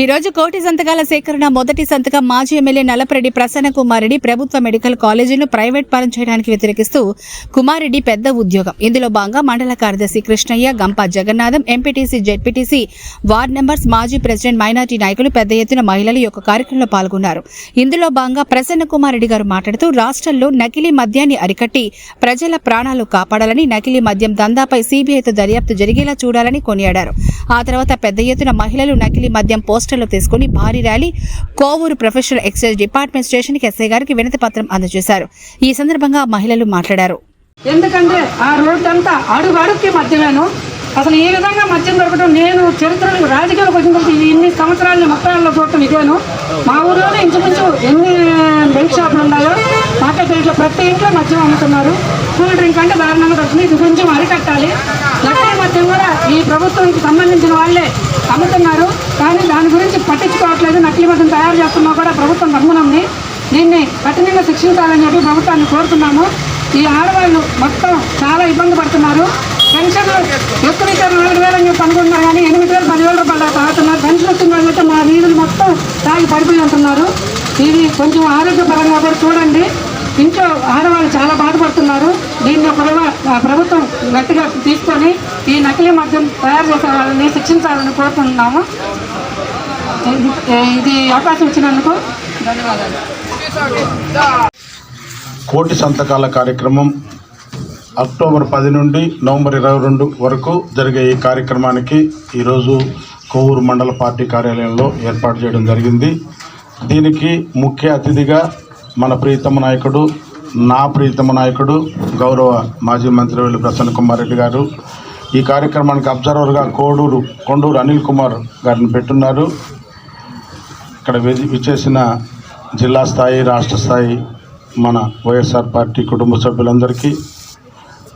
ఈ రోజు కోటి సంతకాల సేకరణ మొదటి సంతకం మాజీ ఎమ్మెల్యే నలపరెడ్డి ప్రసన్న కుమారెడ్డి ప్రభుత్వ మెడికల్ కాలేజీను ప్రైవేట్ పరం చేయడానికి వ్యతిరేకిస్తూ కుమారెడ్డి పెద్ద ఉద్యోగం. ఇందులో భాగంగా మండల కార్యదర్శి Krishnaiah Gampa Jagannatham MPTC ZPTC ward members మాజీ ప్రెసిడెంట్ మైనార్టీ నాయకులు పెద్ద ఎత్తున మహిళలు యొక్క కార్యక్రమంలో పాల్గొన్నారు. ఇందులో భాగంగా ప్రసన్న కుమారెడ్డి గారు మాట్లాడుతూ రాష్ట్రంలో నకిలీ మద్యాన్ని అరికట్టి ప్రజల ప్రాణాలు కాపాడాలని నకిలీ మద్యం దందాపై సీబీఐతో దర్యాప్తు జరిగేలా చూడాలని కొనియాడారు. ఆ తర్వాత పెద్ద ఎత్తున మహిళలు నకిలీ మద్యం పోస్ట్ హాస్టల్లో తీసుకుని భారీ rally Kovur professional excise department స్టేషన్కి ఎస్ఐ గారికి వినతి పత్రం అందజేశారు. ఈ సందర్భంగా మహిళలు మాట్లాడారు. ఎందుకంటే ఆ రోడ్డు అంతా అడుగు అడుగుకి మధ్యమేను అసలు ఈ విధంగా మద్యం దొరకడం నేను చరిత్రలో రాజకీయాలకు వచ్చిన తర్వాత ఇన్ని సంవత్సరాలు మొత్తాల్లో చూడటం ఇదేను. మా ఊర్లోనే ఇంచుమించు ఎన్ని బెల్ట్ షాపులు ఉన్నాయో మార్కెట్ ఇంట్లో ప్రతి ఇంట్లో మద్యం అమ్ముతున్నారు. కూల్ డ్రింక్ అంటే దారుణంగా దొరుకుతుంది. ఇది కొంచెం అరికట్టాలి. లక్కీ మద్యం కూడా ఈ ప్రభుత్వానికి సంబంధించిన వాళ్ళే అమ్ముతున్నారు కానీ దాని గురించి పట్టించుకోవట్లేదు. నకిలీ మద్యం తయారు చేస్తున్నా కూడా ప్రభుత్వం గమనంది దీన్ని కఠినంగా శిక్షించాలని చెప్పి ప్రభుత్వాన్ని కోరుతున్నాము. ఈ ఆడవాళ్ళు మొత్తం చాలా ఇబ్బంది పడుతున్నారు. పెన్షన్ ఎక్కువ ఇచ్చారు. నాలుగు వేలు అని చెప్పి అనుకుంటున్నారు కానీ ఎనిమిది వేలు పదివేల రూపాయలు తాగుతున్నారు పెన్షన్ వచ్చిన వాళ్ళు మా వీధులు మొత్తం తాగి పడిపోయి ఉంటున్నారు. ఇది కొంచెం ఆరోగ్యపరంగా కూడా చూడండి. ఇంట్లో ఆడవాళ్ళు చాలా బాధపడుతున్నారు. దీన్ని ప్రభుత్వం గట్టిగా తీసుకొని ఈ నకిలీ మద్యం తయారు చేసే వాళ్ళని శిక్షించాలని కోరుకుంటున్నాము. ఇది- ఇది అవకాశం ఇచ్చినందుకు ధన్యవాదాలు. కోటి సంతకాల కార్యక్రమం అక్టోబర్ పది నుండి నవంబర్ ఇరవై రెండు వరకు జరిగే ఈ కార్యక్రమానికి ఈరోజు కొవ్వూరు మండల పార్టీ కార్యాలయంలో ఏర్పాటు చేయడం జరిగింది. దీనికి ముఖ్య అతిథిగా మన ప్రీతమ నాయకుడు నా ప్రీతమ నాయకుడు గౌరవ మాజీ మంత్రి వెళ్ళి ప్రసన్న కుమార్ రెడ్డి గారు. ఈ కార్యక్రమానికి అబ్జర్వర్గా కోడూరు కొండూరు అనిల్ కుమార్ గారిని పెట్టున్నారు. ఇక్కడ విధి- విచ్చేసిన జిల్లా స్థాయి రాష్ట్ర స్థాయి మన వైఎస్ఆర్ పార్టీ కుటుంబ సభ్యులందరికీ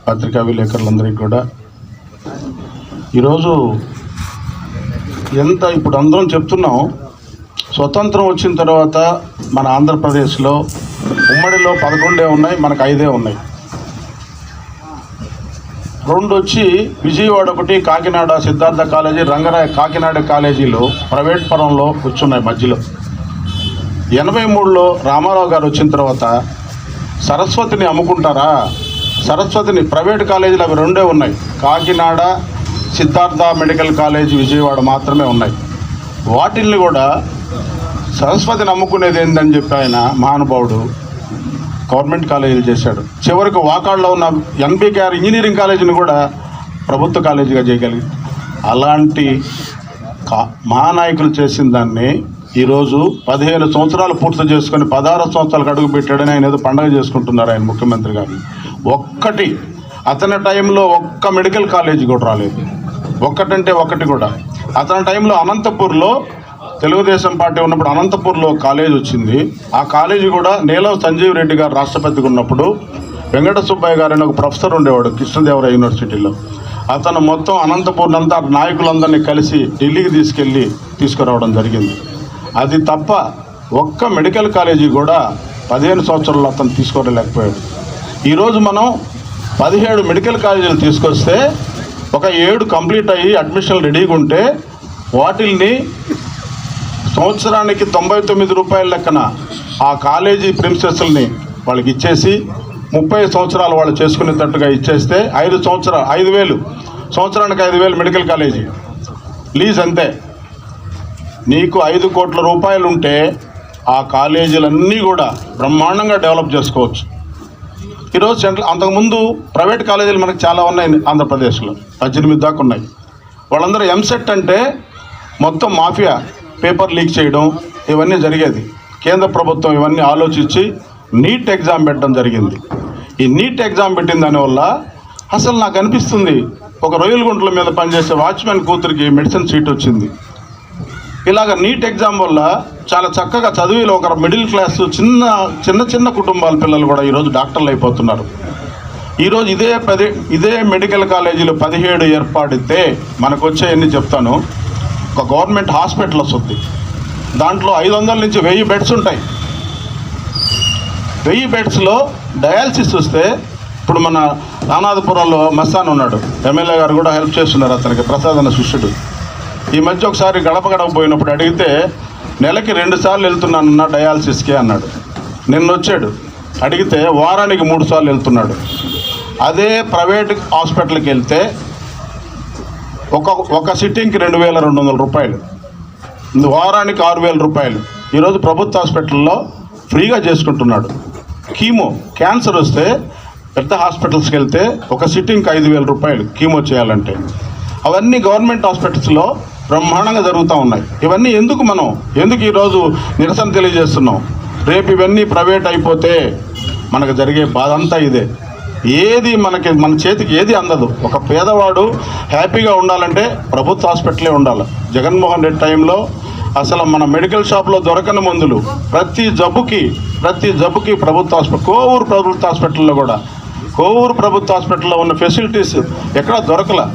పత్రికా విలేకరులందరికీ కూడా. ఈరోజు ఎంత ఇప్పుడు అందరం చెప్తున్నాం స్వతంత్రం వచ్చిన తర్వాత మన ఆంధ్రప్రదేశ్లో ఉమ్మడిలో పదకొండే ఉన్నాయి మనకు ఐదే ఉన్నాయి. రెండు వచ్చి విజయవాడ ఒకటి కాకినాడ సిద్ధార్థ కాలేజీ రంగరాయ కాకినాడ కాలేజీలో ప్రైవేట్ పరంలో కూర్చున్నాయి మధ్యలో. ఎనభై మూడులో రామారావు గారు వచ్చిన తర్వాత సరస్వతిని అమ్ముకుంటారా? సరస్వతిని ప్రైవేట్ కాలేజీలు అవి రెండే ఉన్నాయి. కాకినాడ సిద్ధార్థ మెడికల్ కాలేజీ విజయవాడ మాత్రమే ఉన్నాయి. వాటిల్ని కూడా సరస్వతిని నమ్ముకునేది ఏందని చెప్పి ఆయన మహానుభావుడు గవర్నమెంట్ కాలేజీలు చేశాడు. చివరికి వాకాడ్లో ఉన్న ఎన్బికేఆర్ ఇంజనీరింగ్ కాలేజీని కూడా ప్రభుత్వ కాలేజీగా చేయగలిగింది అలాంటి మహానాయకులు చేసిన దాన్ని ఈరోజు పదిహేను సంవత్సరాలు పూర్తి చేసుకొని పదహారు సంవత్సరాలకు అడుగు పెట్టాడని ఆయన ఏదో పండగ చేసుకుంటున్నారు ఆయన ముఖ్యమంత్రి గారు. ఒక్కటి అతని టైంలో ఒక్క మెడికల్ కాలేజీ కూడా రాలేదు. ఒక్కటంటే ఒకటి కూడా. అతని టైంలో అనంతపూర్లో తెలుగుదేశం పార్టీ ఉన్నప్పుడు అనంతపూర్లో కాలేజ్ వచ్చింది. ఆ కాలేజీ కూడా నీలం సంజీవ్ రెడ్డి గారు రాష్ట్రపతిగా ఉన్నప్పుడు వెంకట సుబ్బయ్య గారు ఒక ప్రొఫెసర్ ఉండేవాడు కృష్ణదేవరాయ యూనివర్సిటీలో. అతను మొత్తం అనంతపూర్నంతా నాయకులందరినీ కలిసి ఢిల్లీకి తీసుకెళ్ళి తీసుకురావడం జరిగింది. అది తప్ప ఒక్క మెడికల్ కాలేజీ కూడా పదిహేను సంవత్సరాల్లో అతను తీసుకోలేకపోయాడు. ఈరోజు మనం పదిహేడు మెడికల్ కాలేజీలు తీసుకొస్తే ఒక ఏడు కంప్లీట్ అయ్యి అడ్మిషన్లు రెడీగా ఉంటే వాటిల్ని సంవత్సరానికి తొంభై తొమ్మిది రూపాయల లెక్కన ఆ కాలేజీ ప్రిన్సెస్ని వాళ్ళకి ఇచ్చేసి ముప్పై సంవత్సరాలు వాళ్ళు చేసుకునేటట్టుగా ఇచ్చేస్తే ఐదు సంవత్సరాలు ఐదు వేలు. సంవత్సరానికి ఐదు వేలు మెడికల్ కాలేజీ. లీజ్ అంతే. నీకు ఐదు కోట్ల రూపాయలు ఉంటే ఆ కాలేజీలన్నీ కూడా బ్రహ్మాండంగా డెవలప్ చేసుకోవచ్చు. ఈరోజు సెంట్రల్ అంతకుముందు ప్రైవేట్ కాలేజీలు మనకు చాలా ఉన్నాయి ఆంధ్రప్రదేశ్లో. పద్దెనిమిది దాకా ఉన్నాయి. వాళ్ళందరూ ఎంసెట్ అంటే మొత్తం మాఫియా. పేపర్ లీక్ చేయడం ఇవన్నీ జరిగేది. కేంద్ర ప్రభుత్వం ఇవన్నీ ఆలోచించి నీట్ ఎగ్జామ్ పెట్టడం జరిగింది. ఈ నీట్ ఎగ్జామ్ పెట్టిన దానివల్ల అసలు నాకు అనిపిస్తుంది ఒక రొయ్యల గుంటల మీద పనిచేసే వాచ్మెన్ కూతురికి మెడిసిన్ సీట్ వచ్చింది. ఇలాగ నీట్ ఎగ్జామ్ వల్ల చాలా చక్కగా చదివిలో ఒక మిడిల్ క్లాస్ చిన్న చిన్న చిన్న కుటుంబాల పిల్లలు కూడా ఈరోజు డాక్టర్లు అయిపోతున్నారు. ఈరోజు ఇదే పది ఇదే మెడికల్ కాలేజీలు పదిహేడు ఏర్పడితే మనకు వచ్చే చెప్తాను. ఒక గవర్నమెంట్ హాస్పిటల్ వస్తుంది. దాంట్లో ఐదు వందల నుంచి వెయ్యి బెడ్స్ ఉంటాయి. వెయ్యి బెడ్స్లో డయాలసిస్ వస్తే ఇప్పుడు మన రానాథపురంలో మస్తాన్ ఉన్నాడు. ఎమ్మెల్యే గారు కూడా హెల్ప్ చేస్తున్నారు అతనికి ప్రసాద్ అన్న శిష్యుడు. ఈ మధ్య ఒకసారి గడప గడప పోయినప్పుడు అడిగితే నెలకి రెండు సార్లు వెళ్తున్నానన్న డయాలసిస్కే అన్నాడు. నిన్న వచ్చాడు అడిగితే వారానికి మూడు సార్లు వెళ్తున్నాడు. అదే ప్రైవేట్ హాస్పిటల్కి వెళ్తే ఒక ఒక సిట్టింగ్కి రెండు వేల రెండు వందల రూపాయలు. వారానికి ఆరు వేల రూపాయలు. ఈరోజు ప్రభుత్వ హాస్పిటల్లో ఫ్రీగా చేసుకుంటున్నాడు. కీమో క్యాన్సర్ వస్తే పెద్ద హాస్పిటల్స్కి వెళ్తే ఒక సిట్టింగ్కి ఐదు వేల రూపాయలు కీమో చేయాలంటే. అవన్నీ గవర్నమెంట్ హాస్పిటల్స్లో బ్రహ్మాండంగా జరుగుతూ ఉన్నాయి. ఇవన్నీ ఎందుకు మనం ఎందుకు ఈరోజు నిరసన తెలియజేస్తున్నాం? రేపు ఇవన్నీ ప్రైవేట్ అయిపోతే మనకు జరిగే బాధ అంతా ఇదే. ఏది మనకి మన చేతికి ఏది అందదు. ఒక పేదవాడు హ్యాపీగా ఉండాలంటే ప్రభుత్వ హాస్పిటలే ఉండాలి. జగన్మోహన్ రెడ్డి టైంలో అసలు మన మెడికల్ షాప్లో దొరకని మందులు ప్రతి జబ్బుకి ప్రతి జబ్బుకి ప్రభుత్వ హాస్పిటల్ కోవూరు ప్రభుత్వ హాస్పిటల్లో కూడా కోవూరు ప్రభుత్వ హాస్పిటల్లో ఉన్న ఫెసిలిటీస్ ఎక్కడ దొరకల.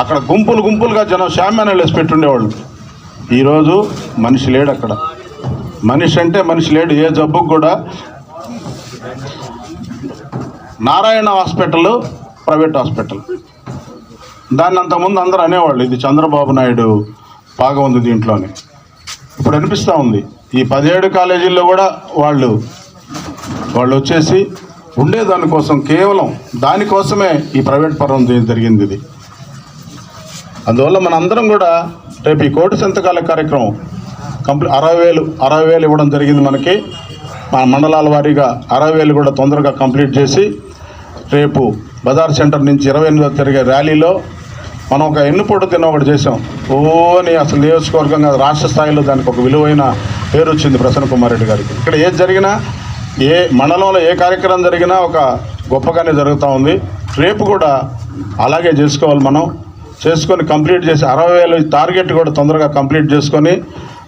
అక్కడ గుంపులు గుంపులుగా జనం షామ్యానాలు వేసి పెట్టుండేవాళ్ళు. ఈరోజు మనిషి లేడు అక్కడ మనిషి అంటే మనిషి లేడు. ఏ జబ్బుకు కూడా నారాయణ హాస్పిటల్ ప్రైవేట్ హాస్పిటల్. దాన్ని అంతకుముందు అందరూ అనేవాళ్ళు ఇది చంద్రబాబు నాయుడు బాగా ఉంది దీంట్లోనే. ఇప్పుడు అనిపిస్తూ ఉంది ఈ పదిహేడు కాలేజీల్లో కూడా వాళ్ళు వాళ్ళు వచ్చేసి ఉండే దానికోసం కేవలం దానికోసమే ఈ ప్రైవేట్ పరం జరిగింది ఇది. అందువల్ల మనందరం కూడా రేపు ఈ కోటి సంతకాల కార్యక్రమం కంప్లీట్ అరవై వేలు అరవై వేలు ఇవ్వడం జరిగింది మనకి. మన మండలాల వారీగా అరవై వేలు కూడా తొందరగా కంప్లీట్ చేసి రేపు బజార్ సెంటర్ నుంచి ఇరవై ఎనిమిదో జరిగే ర్యాలీలో మనం ఒక ఎన్నుపోటు తిన్న ఒకటి చేసాం ఓని అసలు నియోజకవర్గంగా రాష్ట్ర స్థాయిలో దానికి ఒక విలువైన పేరు వచ్చింది ప్రసన్న కుమార్ రెడ్డి గారికి. ఇక్కడ ఏది జరిగినా ఏ మండలంలో ఏ కార్యక్రమం జరిగినా ఒక గొప్పగానే జరుగుతూ ఉంది. రేపు కూడా అలాగే చేసుకోవాలి మనం. చేసుకొని కంప్లీట్ చేసి అరవై వేలు టార్గెట్ కూడా తొందరగా కంప్లీట్ చేసుకొని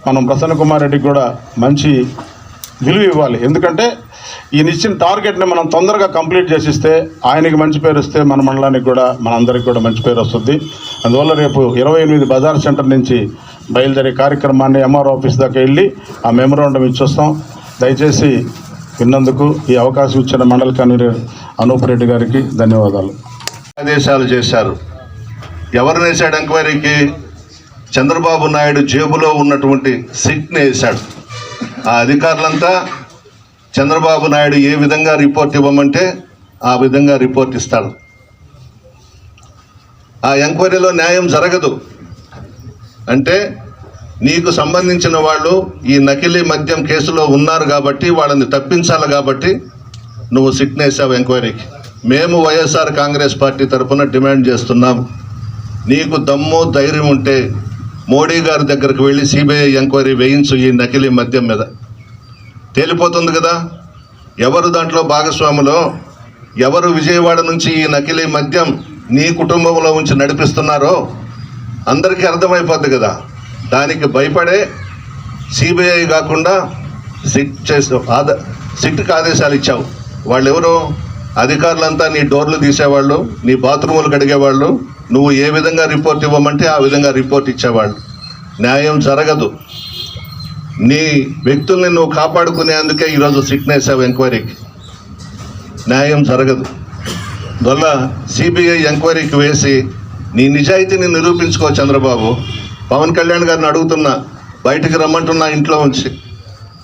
మనం ప్రసన్న కుమార్ రెడ్డికి కూడా మంచి విలువ ఇవ్వాలి. ఎందుకంటే ఈయన ఇచ్చిన టార్గెట్ని మనం తొందరగా కంప్లీట్ చేసిస్తే ఆయనకి మంచి పేరు వస్తే మన మండలానికి కూడా మనందరికి కూడా మంచి పేరు వస్తుంది. అందువల్ల రేపు ఇరవై ఎనిమిది బజార్ సెంటర్ నుంచి బయలుదేరే కార్యక్రమాన్ని ఎంఆర్ ఆఫీస్ దాకా వెళ్ళి ఆ మెమోరాండం ఇచ్చొస్తాం. దయచేసి విన్నందుకు ఈ అవకాశం ఇచ్చిన మండల కన్వీనర్ అనూప్ రెడ్డి గారికి ధన్యవాదాలు. ఆదేశాలు చేశారు. ఎవరిని వేశాడు ఎంక్వైరీకి? చంద్రబాబు నాయుడు జేబులో ఉన్నటువంటి సిట్ని వేశాడు. ఆ అధికారులంతా చంద్రబాబు నాయుడు ఏ విధంగా రిపోర్ట్ ఇవ్వమంటే ఆ విధంగా రిపోర్ట్ ఇస్తాడు. ఆ ఎంక్వైరీలో న్యాయం జరగదు. అంటే నీకు సంబంధించిన వాళ్ళు ఈ నకిలీ మద్యం కేసులో ఉన్నారు కాబట్టి వాళ్ళని తప్పించాలి కాబట్టి నువ్వు సిగ్నేసావు ఎంక్వైరీకి. మేము వైఎస్ఆర్ కాంగ్రెస్ పార్టీ తరఫున డిమాండ్ చేస్తున్నాం. నీకు దమ్ము ధైర్యం ఉంటే మోడీ గారి దగ్గరకు వెళ్ళి సిబిఐ ఎంక్వైరీ వేయించు ఈ నకిలీ మద్యం మీద. తేలిపోతుంది కదా? ఎవరు దాంట్లో భాగస్వాములో? ఎవరు విజయవాడ నుంచి ఈ నకిలీ మద్యం నీ కుటుంబంలో ఉంచి నడిపిస్తున్నారో అందరికీ అర్థమైపోద్ది కదా. దానికి భయపడే సిబిఐ కాకుండా సిట్ చేసి ఆదా సిట్కి ఆదేశాలు ఇచ్చావు. వాళ్ళు ఎవరు అధికారులంతా నీ డోర్లు తీసేవాళ్ళు నీ బాత్రూములు కడిగేవాళ్ళు నువ్వు ఏ విధంగా రిపోర్ట్ ఇవ్వమంటే ఆ విధంగా రిపోర్ట్ ఇచ్చేవాళ్ళు. న్యాయం జరగదు. నీ వ్యక్తుల్ని నువ్వు కాపాడుకునేందుకే ఈరోజు సిట్ వేసావు ఎంక్వైరీకి న్యాయం జరగదు. అందువల్ల సిబిఐ ఎంక్వైరీకి వేసి నీ నిజాయితీని నిరూపించుకో చంద్రబాబు. పవన్ కళ్యాణ్ గారిని అడుగుతున్నా బయటికి రమ్మంటున్నా ఇంట్లో ఉంచి.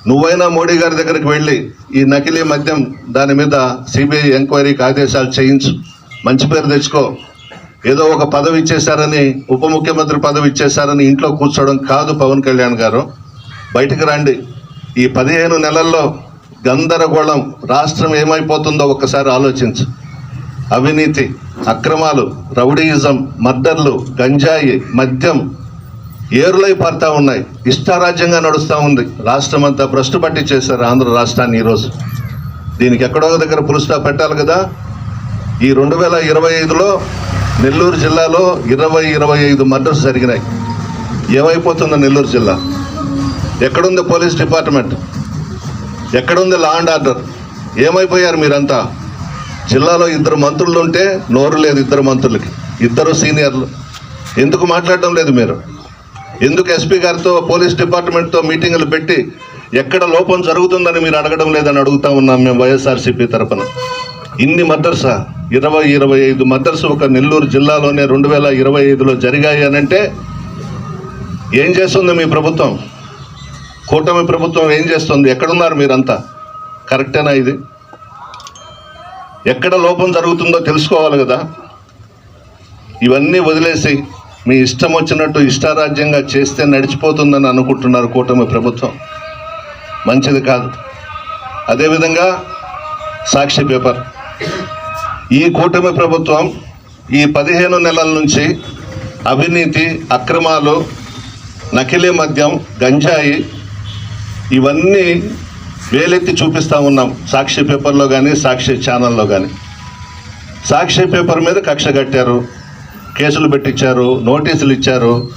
నువ్వైనా మోడీ గారి దగ్గరికి వెళ్ళి ఈ నకిలీ మద్యం దాని మీద సిబిఐ ఎంక్వైరీకి ఆదేశాలు చేయించు. మంచి పేరు తెచ్చుకో. ఏదో ఒక పదవి ఇచ్చేశారని ఉప ముఖ్యమంత్రి పదవి ఇచ్చేశారని ఇంట్లో కూర్చోవడం కాదు పవన్ కళ్యాణ్ గారు. బయటికి రండి. ఈ పదిహేను నెలల్లో గందరగోళం రాష్ట్రం ఏమైపోతుందో ఒక్కసారి ఆలోచించు. అవినీతి అక్రమాలు రౌడీయిజం మర్డర్లు గంజాయి మద్యం ఏరులై పారుతా ఉన్నాయి. ఇష్టారాజ్యంగా నడుస్తూ ఉంది. రాష్ట్రం అంతా భ్రష్టు పట్టి చేశారు ఆంధ్ర రాష్ట్రాన్ని ఈరోజు. దీనికి ఎక్కడో ఒక దగ్గర పులుస్టా పెట్టాలి కదా. ఈ రెండు వేల ఇరవై ఐదులో నెల్లూరు జిల్లాలో ఇరవై ఇరవై ఐదు మర్డర్స్ జరిగినాయి. ఏమైపోతుందో నెల్లూరు జిల్లా? ఎక్కడుంది పోలీస్ డిపార్ట్మెంట్? ఎక్కడుంది లా అండ్ ఆర్డర్ ఏమైపోయారు మీరంతా? జిల్లాలో ఇద్దరు మంత్రులు ఉంటే నోరు లేదు ఇద్దరు మంత్రులకి. ఇద్దరు సీనియర్లు. ఎందుకు మాట్లాడడం లేదు మీరు? ఎందుకు ఎస్పీ గారితో పోలీస్ డిపార్ట్మెంట్తో మీటింగులు పెట్టి ఎక్కడ లోపం జరుగుతుందని మీరు అడగడం లేదని అడుగుతా ఉన్నాం మేము వైఎస్ఆర్సీపీ తరపున. ఇన్ని మర్డర్సా ఇరవై ఇరవై ఐదు మర్డర్స్ ఒక నెల్లూరు జిల్లాలోనే రెండు వేల ఇరవై ఐదులో జరిగాయి అని అంటే ఏం చేస్తుంది మీ ప్రభుత్వం? కూటమి ప్రభుత్వం ఏం చేస్తుంది? ఎక్కడున్నారు మీరంతా? కరెక్టేనా ఇది? ఎక్కడ లోపం జరుగుతుందో తెలుసుకోవాలి కదా. ఇవన్నీ వదిలేసి మీ ఇష్టం వచ్చినట్టు ఇష్టారాజ్యంగా చేస్తే నడిచిపోతుందని అనుకుంటున్నారు కూటమి ప్రభుత్వం. మంచిది కాదు. అదేవిధంగా సాక్షి పేపర్. ఈ కూటమి ప్రభుత్వం ఈ పదిహేను నెలల నుంచి అవినీతి అక్రమాలు నకిలీ మద్యం గంజాయి ఇవన్నీ వేలెత్తి చూపిస్తూ ఉన్నాం. సాక్షి పేపర్లో కానీ సాక్షి ఛానల్లో కానీ సాక్షి పేపర్ మీద కక్ష కట్టారు. కేసులు పెట్టించారు. నోటీసులు ఇచ్చారు.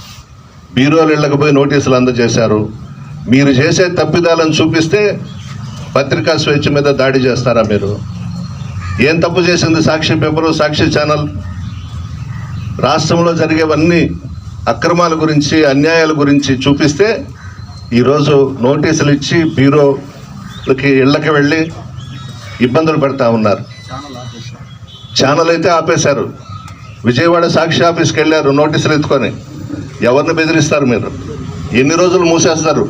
బీరోలు వెళ్ళకపోయి నోటీసులు అందజేశారు. మీరు చేసే తప్పిదాలను చూపిస్తే పత్రికా స్వేచ్ఛ మీద దాడి చేస్తారా మీరు? ఏం తప్పు చేసింది సాక్షి పేపరు సాక్షి ఛానల్? రాష్ట్రంలో జరిగేవన్నీ అక్రమాల గురించి అన్యాయాల గురించి చూపిస్తే ఈరోజు నోటీసులు ఇచ్చి బ్యూరోలకి ఇళ్ళకి వెళ్ళి ఇబ్బందులు పెడతా ఉన్నారు. ఛానల్ అయితే ఆపేశారు. విజయవాడ సాక్షి ఆఫీస్కి వెళ్ళారు నోటీసులు ఎత్తుకొని. ఎవరిని బెదిరిస్తారు మీరు? ఎన్ని రోజులు మూసేస్తారు?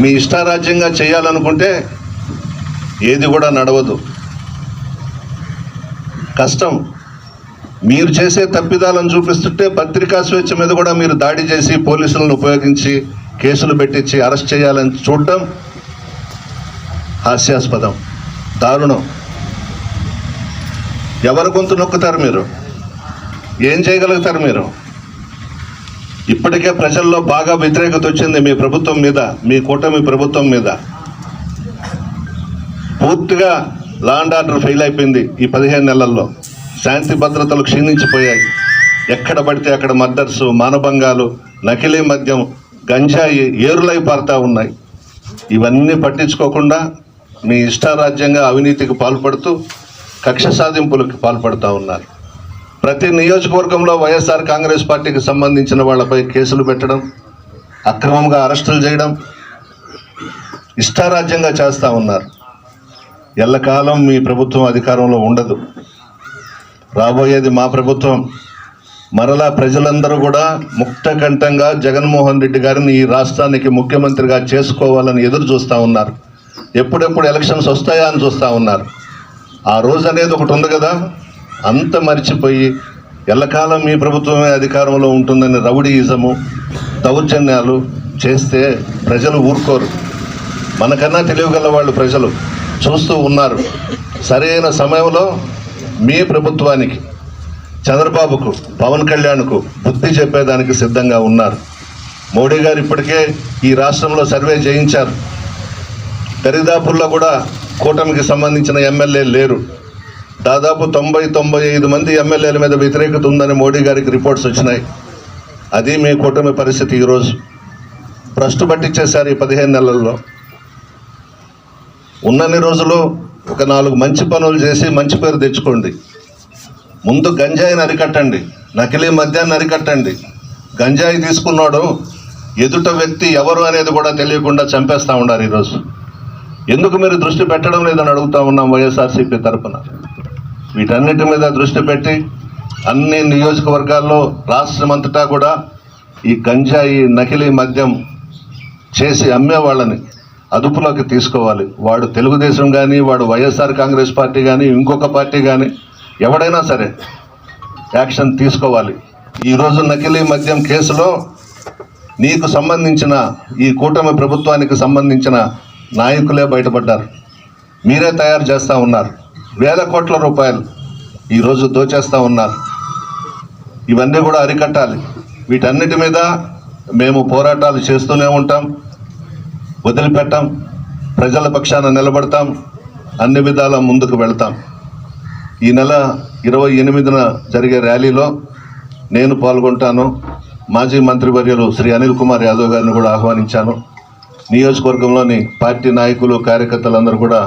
మీ ఇష్టారాజ్యంగా చేయాలనుకుంటే ఏది కూడా నడవదు. కష్టం. మీరు చేసే తప్పిదాలను చూపిస్తుంటే పత్రికా స్వేచ్ఛ మీద కూడా మీరు దాడి చేసి పోలీసులను ఉపయోగించి కేసులు పెట్టించి అరెస్ట్ చేయాలని చూడటం హాస్యాస్పదం. దారుణం. ఎవరి గొంతు నొక్కుతారు మీరు? ఏం చేయగలుగుతారు మీరు? ఇప్పటికే ప్రజల్లో బాగా వ్యతిరేకత వచ్చింది మీ ప్రభుత్వం మీద మీ కూటమి ప్రభుత్వం మీద. పూర్తిగా లాండ్ ఆర్డర్ ఫెయిల్ అయిపోయింది ఈ పదిహేను నెలల్లో. శాంతి భద్రతలు క్షీణించిపోయాయి. ఎక్కడ పడితే అక్కడ మర్డర్సు మానభంగాలు నకిలీ మద్యం గంజాయి ఏరులై పారుతూ ఉన్నాయి. ఇవన్నీ పట్టించుకోకుండా మీ ఇష్టారాజ్యంగా అవినీతికి పాల్పడుతూ కక్ష సాధింపులకు పాల్పడుతూ ఉన్నారు. ప్రతి నియోజకవర్గంలో వైఎస్ఆర్ కాంగ్రెస్ పార్టీకి సంబంధించిన వాళ్ళపై కేసులు పెట్టడం అక్రమంగా అరెస్టులు చేయడం ఇష్టారాజ్యంగా చేస్తూ ఉన్నారు. ఎల్లకాలం మీ ప్రభుత్వం అధికారంలో ఉండదు. రాబోయేది మా ప్రభుత్వం. మరలా ప్రజలందరూ కూడా ముక్తకంఠంగా జగన్మోహన్ రెడ్డి గారిని ఈ రాష్ట్రానికి ముఖ్యమంత్రిగా చేసుకోవాలని ఎదురు చూస్తూ ఉన్నారు. ఎప్పుడెప్పుడు ఎలక్షన్స్ వస్తాయా అని చూస్తూ ఉన్నారు. ఆ రోజు అనేది ఒకటి ఉంది కదా అంత మర్చిపోయి ఎల్లకాలం మీ ప్రభుత్వమే అధికారంలో ఉంటుందని రౌడీయిజము దౌర్జన్యాలు చేస్తే ప్రజలు ఊరుకోరు. మనకన్నా తెలియగల వాళ్ళు ప్రజలు చూస్తూ ఉన్నారు. సరైన సమయంలో మీ ప్రభుత్వానికి చంద్రబాబుకు పవన్ కళ్యాణ్కు బుద్ధి చెప్పేదానికి సిద్ధంగా ఉన్నారు. మోడీ గారు ఇప్పటికే ఈ రాష్ట్రంలో సర్వే చేయించారు. దరిదాపుల్లో కూడా కూటమికి సంబంధించిన ఎమ్మెల్యే లేరు. దాదాపు తొంభై తొంభై ఐదు మంది ఎమ్మెల్యేల మీద వ్యతిరేకత ఉందని మోడీ గారికి రిపోర్ట్స్ వచ్చినాయి. అది మీ కూటమి పరిస్థితి ఈరోజు. భ్రష్టు పట్టించేశారు ఈ పదిహేను నెలల్లో. ఉన్నన్ని రోజులు ఒక నాలుగు మంచి పనులు చేసి మంచి పేరు తెచ్చుకోండి. ముందు గంజాయిని అరికట్టండి నకిలీ మద్యాన్ని అరికట్టండి. గంజాయి తీసుకున్నాడు ఎదుట వ్యక్తి ఎవరు అనేది కూడా తెలియకుండా చంపేస్తూ ఉన్నారు ఈరోజు. ఎందుకు మీరు దృష్టి పెట్టడం లేదని అడుగుతా ఉన్నాం వైఎస్ఆర్సీపీ తరఫున వీటన్నిటి మీద దృష్టి పెట్టి అన్ని నియోజకవర్గాల్లో రాష్ట్రమంతటా కూడా ఈ గంజాయి నకిలీ మద్యం చేసి అమ్మే వాళ్ళని అదుపులోకి తీసుకోవాలి. వాడు తెలుగుదేశం కానీ వాడు వైఎస్ఆర్ కాంగ్రెస్ పార్టీ కానీ ఇంకొక పార్టీ కానీ ఎవడైనా సరే యాక్షన్ తీసుకోవాలి. ఈరోజు నకిలీ మద్యం కేసులో నీకు సంబంధించిన ఈ కూటమి ప్రభుత్వానికి సంబంధించిన నాయకులే బయటపడ్డారు. మీరే తయారు చేస్తూ ఉన్నారు. వేల కోట్ల రూపాయలు ఈరోజు దోచేస్తూ ఉన్నారు. ఇవన్నీ కూడా అరికట్టాలి. వీటన్నిటి మీద మేము పోరాటాలు చేస్తూనే ఉంటాం. వదిలిపెట్టాం. ప్రజల పక్షాన నిలబడతాం. అన్ని విధాల ముందుకు వెళ్తాం. ఈ నెల ఇరవై ఎనిమిదిన జరిగే ర్యాలీలో నేను పాల్గొంటాను. మాజీ మంత్రివర్యులు శ్రీ అనిల్ కుమార్ యాదవ్ గారిని కూడా ఆహ్వానించాను. నియోజకవర్గంలోని పార్టీ నాయకులు కార్యకర్తలందరూ కూడా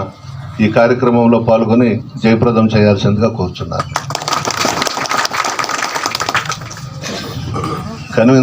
ఈ కార్యక్రమంలో పాల్గొని జయప్రదం చేయాల్సిందిగా కోరుచున్నారు కనుక